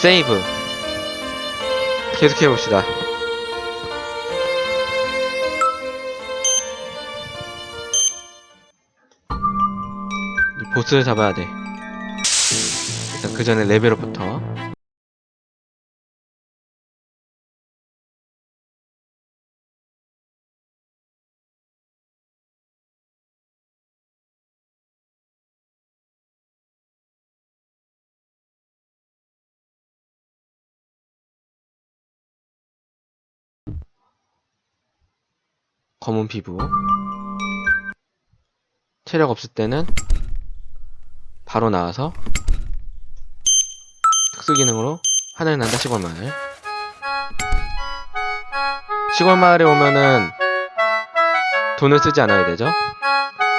세이브 계속해 봅시다. 이 보스를 잡아야 돼. 일단 그 전에 레벨업부터. 검은 피부. 체력 없을 때는 바로 나와서 특수 기능으로 하늘 난다 시골 마을. 시골 마을에 오면은 돈을 쓰지 않아야 되죠.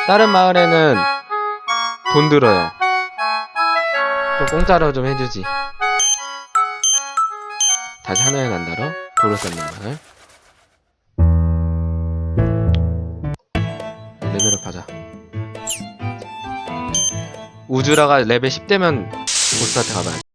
다른 마을에는 돈 들어요. 좀 공짜로 좀 해주지. 다시 하늘 난다로 돌을 쌓는 마을. 우주라가 레벨 10되면 보스한테 가봐야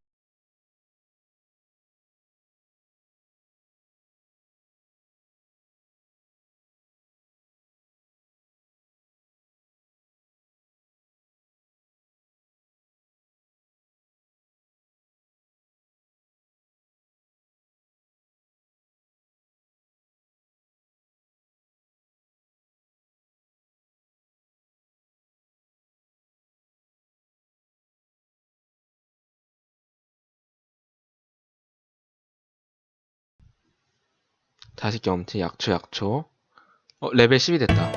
다시 경험치 약초 약초. 어 레벨 10이 됐다.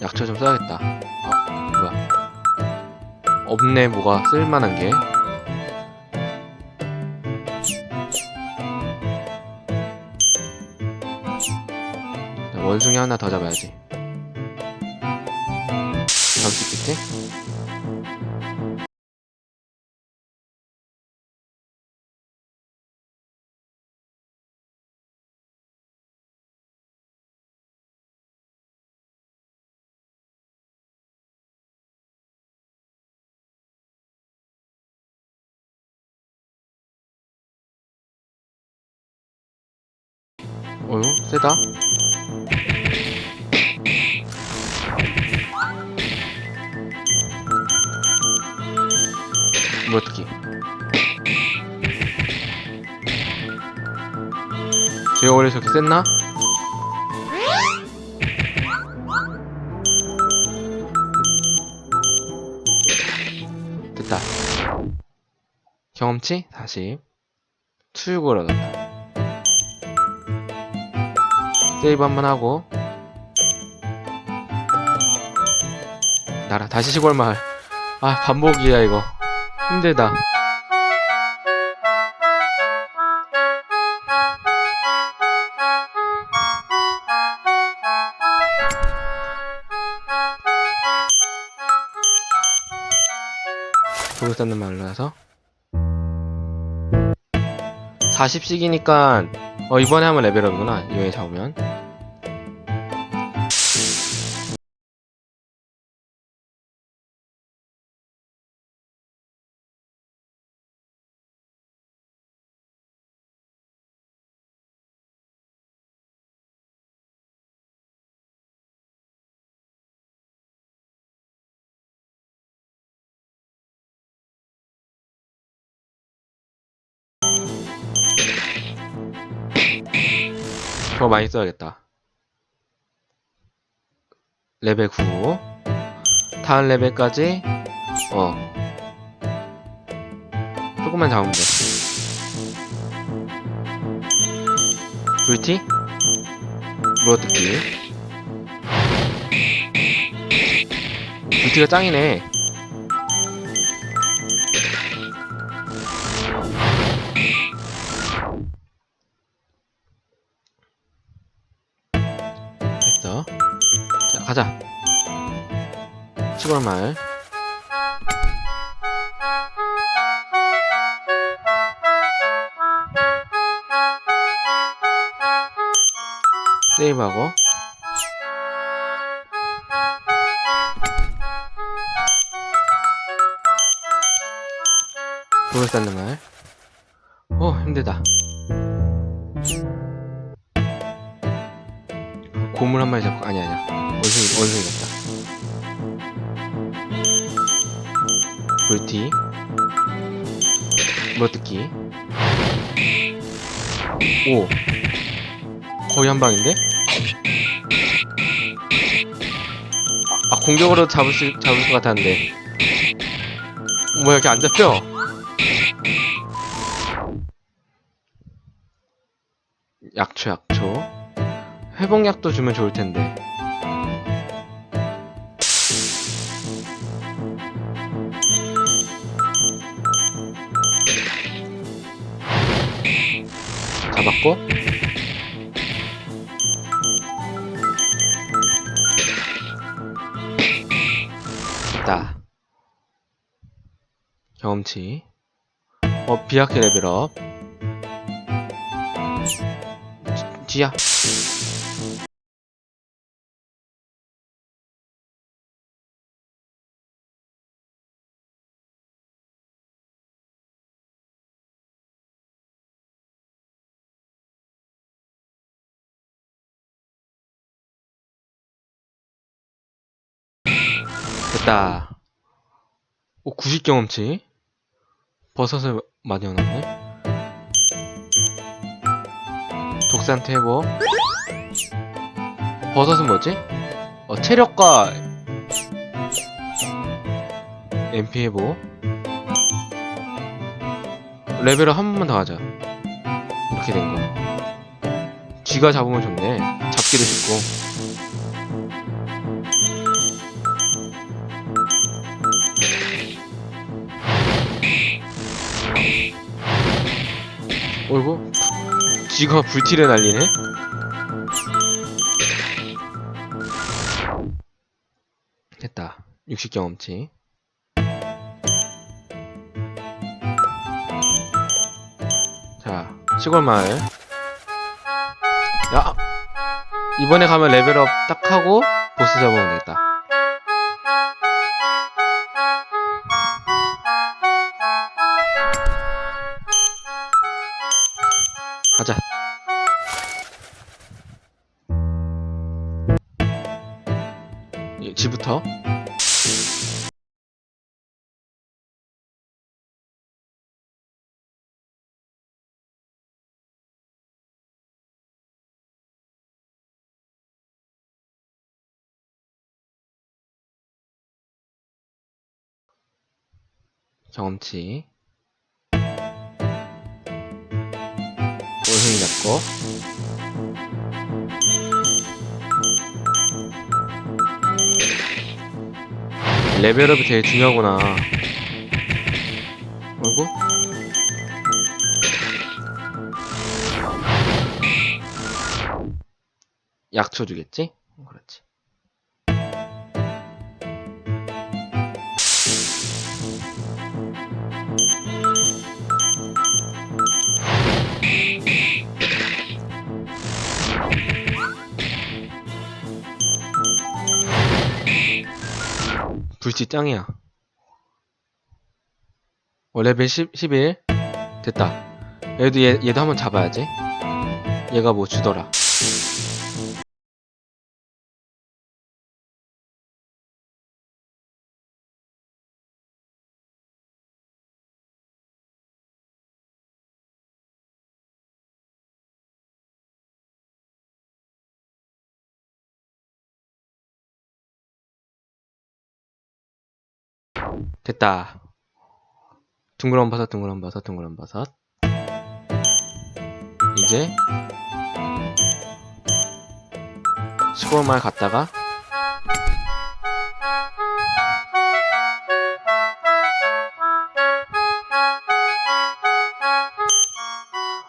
약초 좀 써야겠다. 아 뭐야. 없네 뭐가 쓸만한 게. 자, 원숭이 하나 더 잡아야지. 잡을 수 있겠지? 세다. 뭐 어떡해. 제가 원래 저렇게 셌나? 됐다. 경험치 40 수육을 얻었다 세이브 한번 하고. 나라 다시 시골 마을. 아 반복이야 이거. 힘들다. 돌을 쌓는 마을로 와서. 40씩이니까 어 이번에 하면 레벨업이구나 이번에 잡으면 많이 써야겠다. 레벨 9 다음 레벨까지 어. 조금만 잡으면 돼. 불티? 물어뜯기. 불티가 짱이네 시골 마을 세이브하고 돌을 쌓는 말 어, 힘들다. 고물 한 마리 잡고, 아니, 아니야. 원숭이, 원숭이 불티. 물어뜯기. 오. 거의 한 방인데? 아, 아, 공격으로 잡을 수, 잡을 것 같았는데. 뭐야, 이렇게 안 잡혀? 약초, 약초. 회복약도 주면 좋을 텐데. 잡았고. 됐다. 경험치. 어, 비약해 레벨업. 지- 지야. 됐다. 오, 90 경험치. 버섯을 많이 얻었네. 독산테 회복. 버섯은 뭐지? 어, 체력과 MP 회복. 레벨을 한 번만 더 하자. 이렇게 된 거. 쥐가 잡으면 좋네. 잡기도 쉽고. 어이구. 쥐가 불티를 날리네? 됐다. 60 경험치. 자 시골 마을. 야 이번에 가면 레벨업 딱 하고 보스 잡으면 되겠다 경험치. 원숭이 잡고. 레벨업이 되게 중요하구나. 어이구 약초 주겠지? 불치 짱이야. 어 레벨 10, 11 됐다. 얘도 얘, 얘도 한번 잡아야지. 얘가 뭐 주더라 됐다. 둥그런 버섯 둥그런 버섯 둥그런 버섯. 이제 시골 마을 갔다가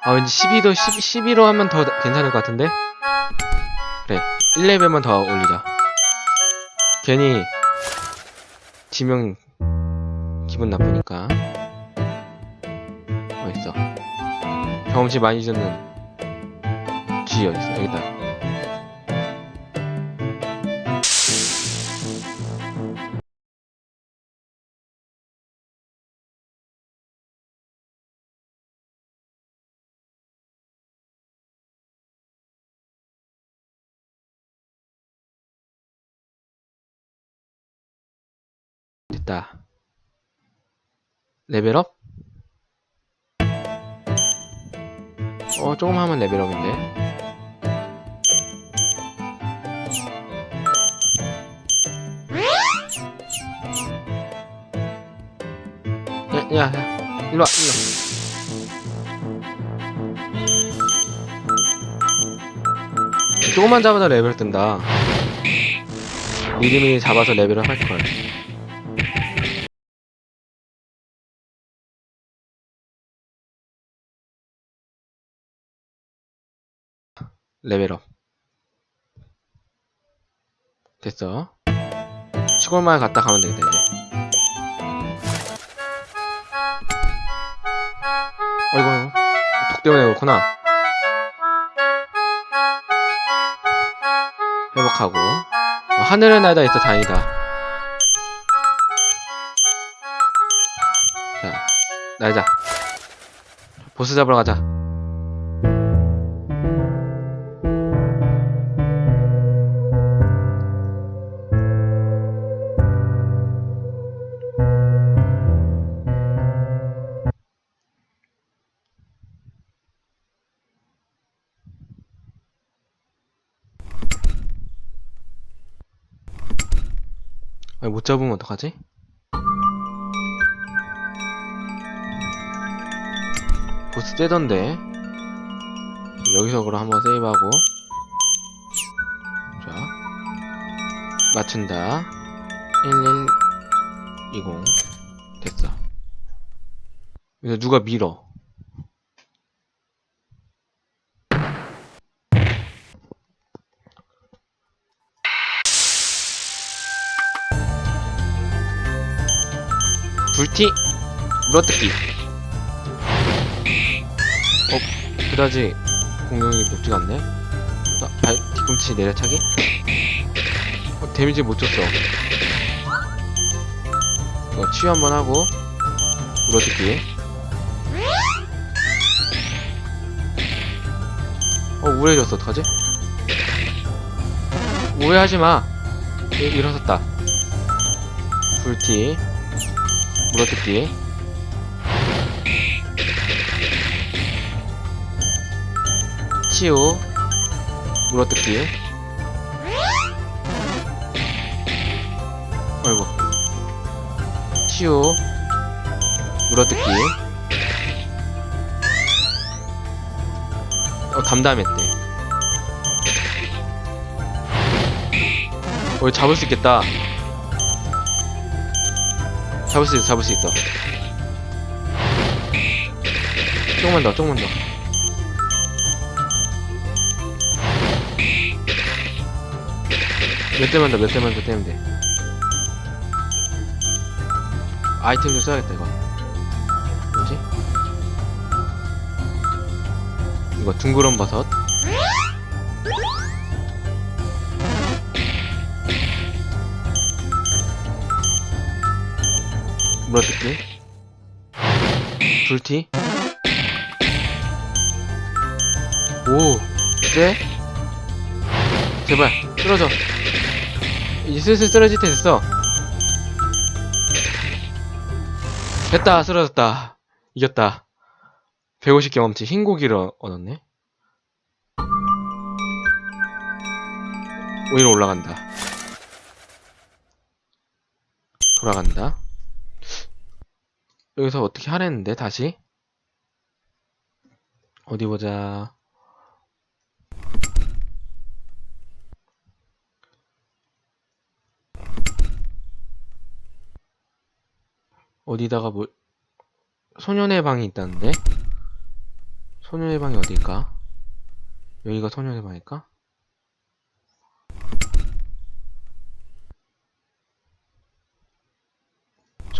아 왠지 12도 10, 11호 하면 더 괜찮을 것 같은데? 그래 1레벨만 더 올리자. 괜히 지명 기분 나쁘니까. 어딨어? 경험치 많이 잊었는 G 어딨어? 여기다. 됐다. 레벨업? 어, 조금 하면 레벨업인데. 야, 야, 야. 일로 와, 일로. 조금만 잡아도 레벨 뜬다. 미리미리 잡아서 레벨업 할걸. 레벨업. 됐어. 시골마을 갔다 가면 되겠다, 이제. 어이구. 독 때문에 그렇구나. 회복하고. 어, 하늘을 날다 있어, 다행이다. 자, 날자. 보스 잡으러 가자. 아니, 못 잡으면 어떡하지? 보스 째던데. 여기서 그럼 한번 세이브하고. 자 맞춘다. 1120 됐어. 그래서 누가 밀어 불티 물어뜯기 어 그다지 공격이 높지가 않네. 아, 발 뒤꿈치 내려차기? 어, 데미지 못 줬어. 이거 치유 한번 하고 물어뜯기. 어 우회해졌어. 어떡하지? 우회하지마. 일어섰다. 불티 물어뜯기. 치유. 물어뜯기. 아이고. 치유. 물어뜯기. 어 담담했대 어 잡을 수 있겠다 잡을 수 있어, 잡을 수 있어. 조금만 더, 조금만 더. 몇 대만 더, 몇 대만 더 떼면 돼. 아이템 좀 써야겠다, 이거. 뭐지? 이거 둥그런 버섯. 물어뜯기 불티? 오 쎄? 제발 쓰러져. 이제 슬슬 쓰러질 때 됐어. 됐다 쓰러졌다. 이겼다. 150 경험치 흰 고기를 얻- 얻었네. 오히려 올라간다. 돌아간다 여기서 어떻게 하랬는데 다시? 어디 보자. 어디다가 뭐 소년의 방이 있다는데? 소년의 방이 어딜까? 여기가 소년의 방일까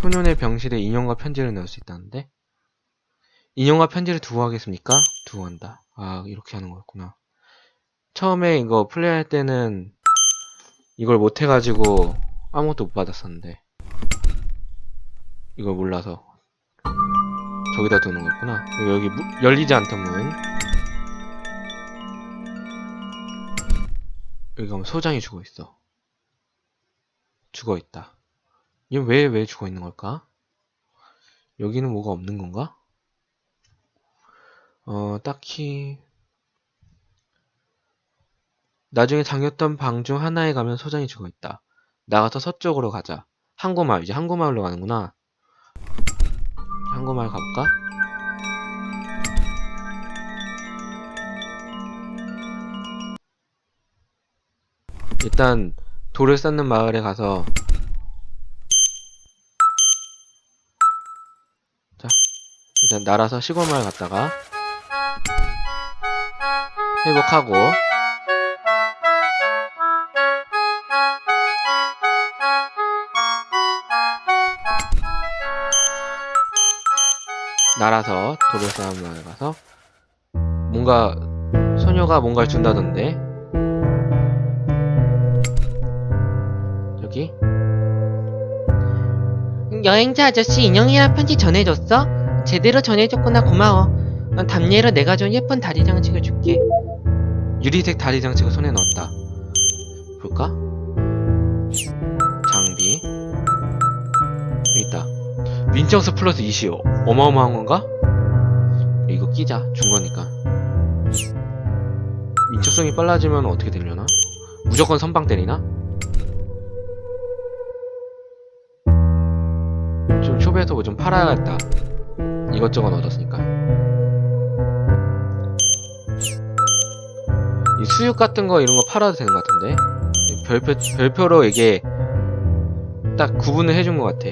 소년의 병실에 인형과 편지를 넣을 수 있다는데? 인형과 편지를 두고 하겠습니까? 두고 한다. 아, 이렇게 하는 거였구나. 처음에 이거 플레이할 때는 이걸 못 해가지고 아무것도 못 받았었는데. 이걸 몰라서. 저기다 두는 거구나. 여기 무- 열리지 않던 문. 여기 가면 소장이 죽어 있어. 죽어 있다. 얘 왜, 왜 죽어 있는 걸까? 여기는 뭐가 없는 건가? 어, 딱히. 나중에 잠겼던 방 중 하나에 가면 소장이 죽어 있다. 나가서 서쪽으로 가자. 항구마을, 이제 항구마을로 가는구나. 항구마을 가볼까? 일단 돌을 쌓는 마을에 가서 일단 날아서 시골 마을 갔다가 회복하고 날아서 돌을 쌓는 마을 가서 뭔가 소녀가 뭔가를 준다던데 여기 여행자 아저씨 인형이랑 편지 전해줬어? 제대로 전해줬구나 고마워. 넌 답례로 내가 준 예쁜 다리 장식을 줄게. 유리색 다리 장식을 손에 넣었다. 볼까? 장비. 있다. 민정스 플러스 20. 어마어마한 건가? 이거 끼자. 준 거니까. 민첩성이 빨라지면 어떻게 되려나? 무조건 선방 때리나? 좀 초배에서 뭐 좀 팔아야겠다. 이것저것 얻었으니까. 이 수육 같은 거 이런 거 팔아도 되는 것 같은데 이 별표 별표로 이게 딱 구분을 해준 것 같아.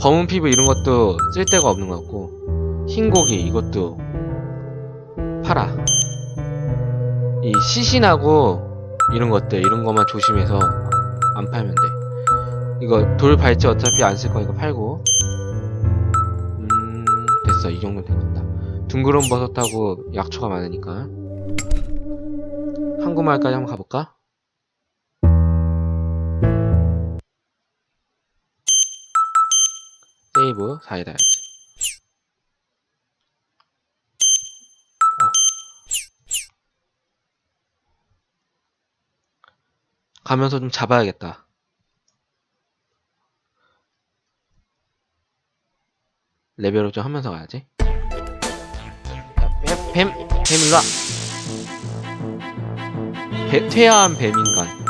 검은 피부 이런 것도 쓸 데가 없는 것 같고 흰 고기 이것도 팔아. 이 시신하고 이런 것들 이런 것만 조심해서 안 팔면 돼. 이거 돌 발찌 어차피 안 쓸 거니까 팔고. 음 됐어 이 정도 같다. 둥그런 버섯하고 약초가 많으니까. 항구마을까지 한번 가볼까? 세이브 4에다 해야지 어. 가면서 좀 잡아야겠다 레벨업 좀 하면서 가야지 야, 뱀, 뱀, 뱀 일로와 배- 퇴화한 뱀인간.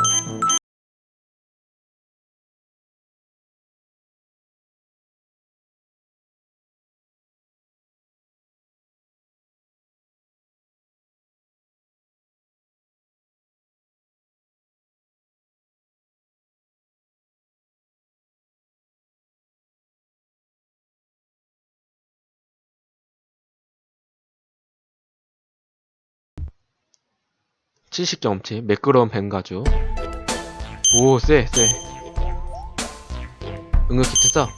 칠십 경험치, 매끄러운 뱀가죽. 오, 쎄, 쎄. 응급키트 써.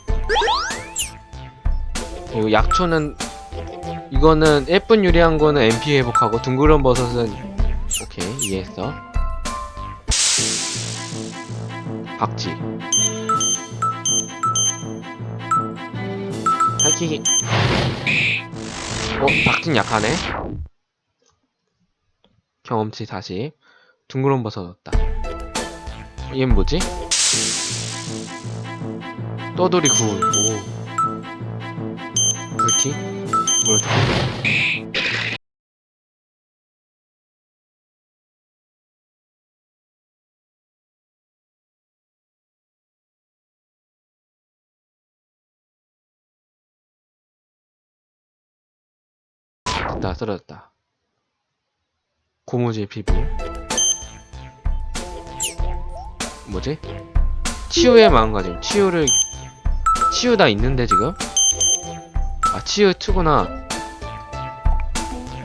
그리고 약초는, 이거는 예쁜 유리한 거는 MP 회복하고, 둥그런 버섯은, 오케이, 이해했어. 박쥐. 살키기. 어, 박쥐는 약하네. 경험치 40 둥그런 버섯 얻었다 얘는 뭐지? 떠돌이 구울 오 불티? 뭐였지? 됐다 쓰러졌다 고무줄 피부 뭐지? 치유의 마음가짐 치유를 치유 다 있는데 지금? 아 치유 2구나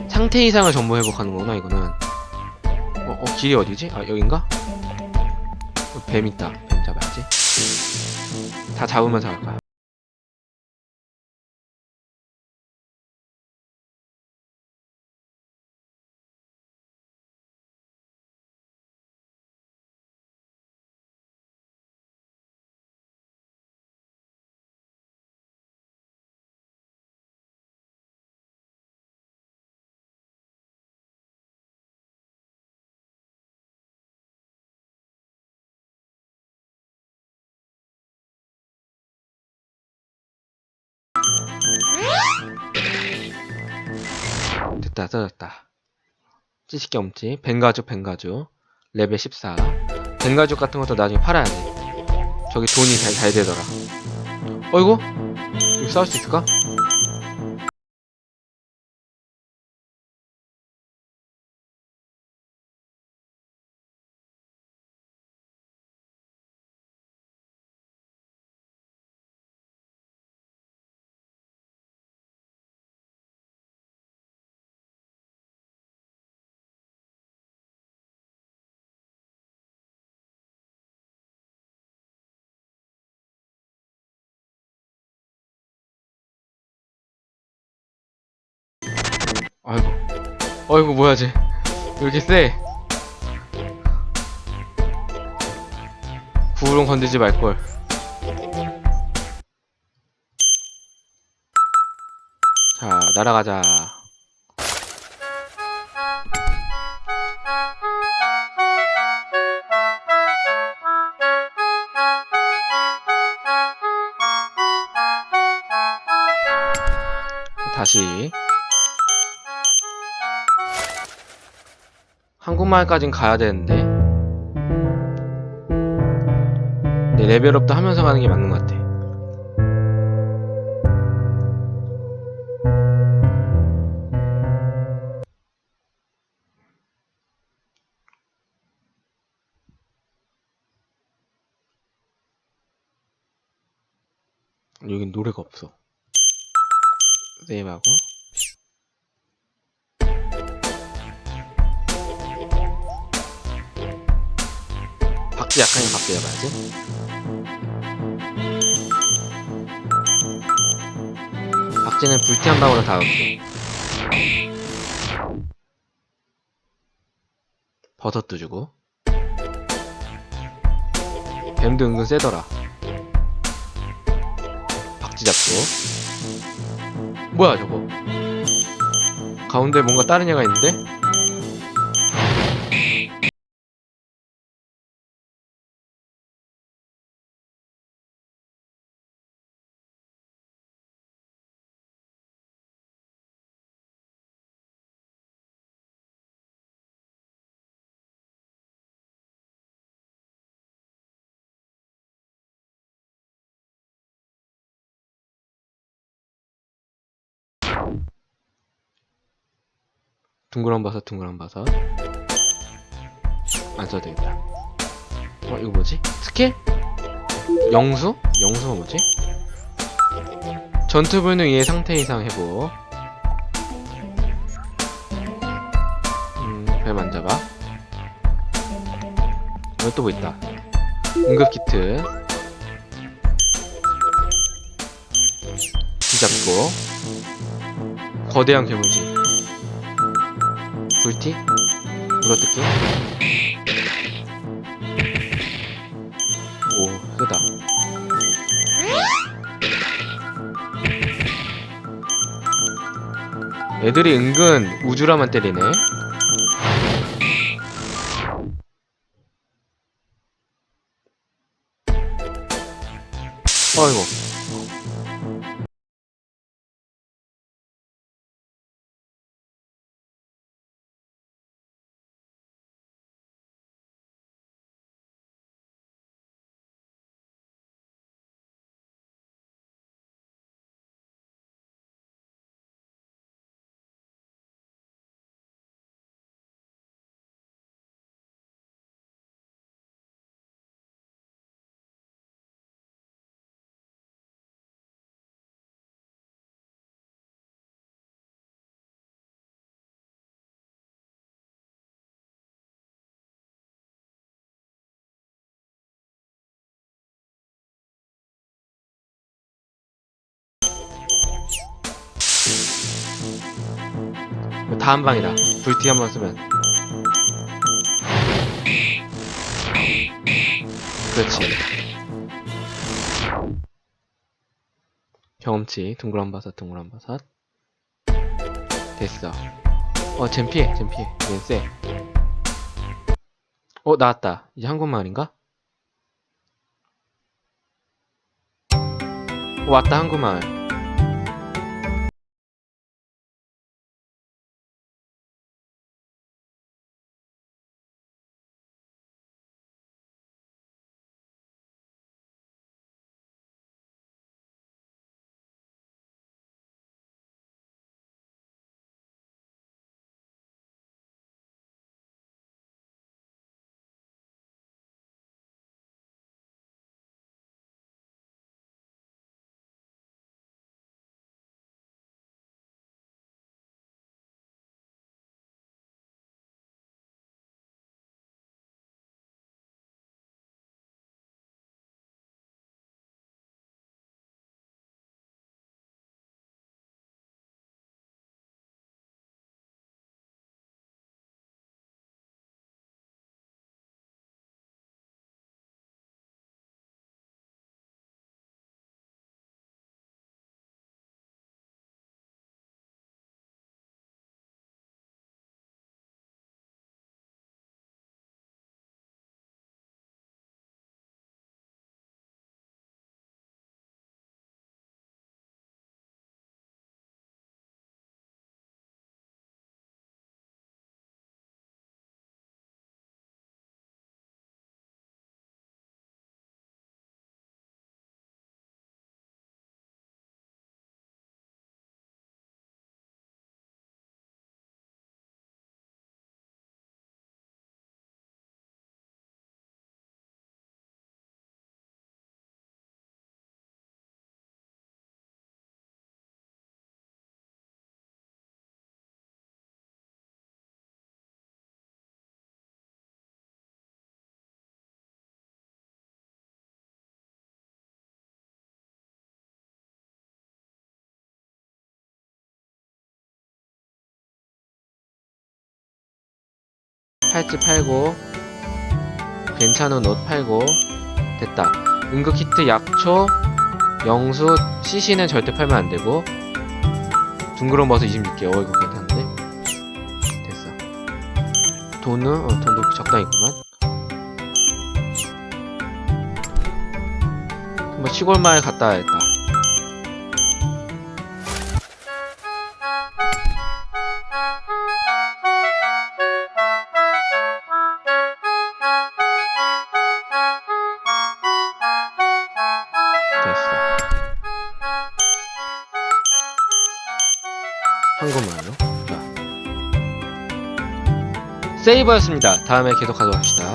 상태 이상을 전부 회복하는 거구나 이거는 어, 어 길이 어디지? 아 여긴가? 어, 뱀 있다 뱀 잡아야지 다갈 거야 다 써졌다. 찌식 경험치, 뱅가죽, 뱅가죽, 레벨 14. 뱅가죽 같은 것도 나중에 팔아야 돼. 저기 돈이 잘, 잘 되더라. 어이구? 이거 싸울 수 있을까? 아이고. 어이구, 뭐야, 쟤. 왜 이렇게 세? 구우롱 건들지 말걸. 자, 날아가자. 다시. 한국마을까진 가야 되는데. 네, 레벨업도 하면서 가는 게 맞는 것 같아. 여긴 노래가 없어. 세이브하고. 박쥐 약하니까 박쥐 잡아야지. 박쥐는 불티 한 방울로 다 없게. 버섯도 주고. 뱀도 은근 세더라. 박쥐 잡고. 뭐야 저거? 가운데 뭔가 다른 애가 있는데? 둥그런 버섯 둥그런 버섯 안 써도 되겠다 어 이거 뭐지? 스킬? 영수? 영수가 뭐지? 전투 불능 이의 상태 이상 회복 음배 만져봐 여기 또뭐 있다 응급 키트 쥐 잡고 거대한 괴물지 불티? 물어뜯기? 오, 크다. 애들이 은근 우주라만 때리네. 어이구. 다음 방이다. 불티 한번 쓰면. 그렇지. 경험치, 둥그런 버섯, 둥그런 버섯. 됐어. 어, 젠 피해, 젠 피해. 얘 쎄. 어, 나왔다. 이제 한국마을인가? 어, 왔다, 한국마을. 팔찌 팔고 괜찮은 옷 팔고 됐다. 응급키트 약초 영수 CC는 절대 팔면 안되고 둥그런 버섯 26개. 어 이거 괜찮은데? 됐어. 돈은 어 돈도 적당히 있구만. 한번 시골 마을 갔다 와야겠다 세이버였습니다. 다음에 계속 가도록 합시다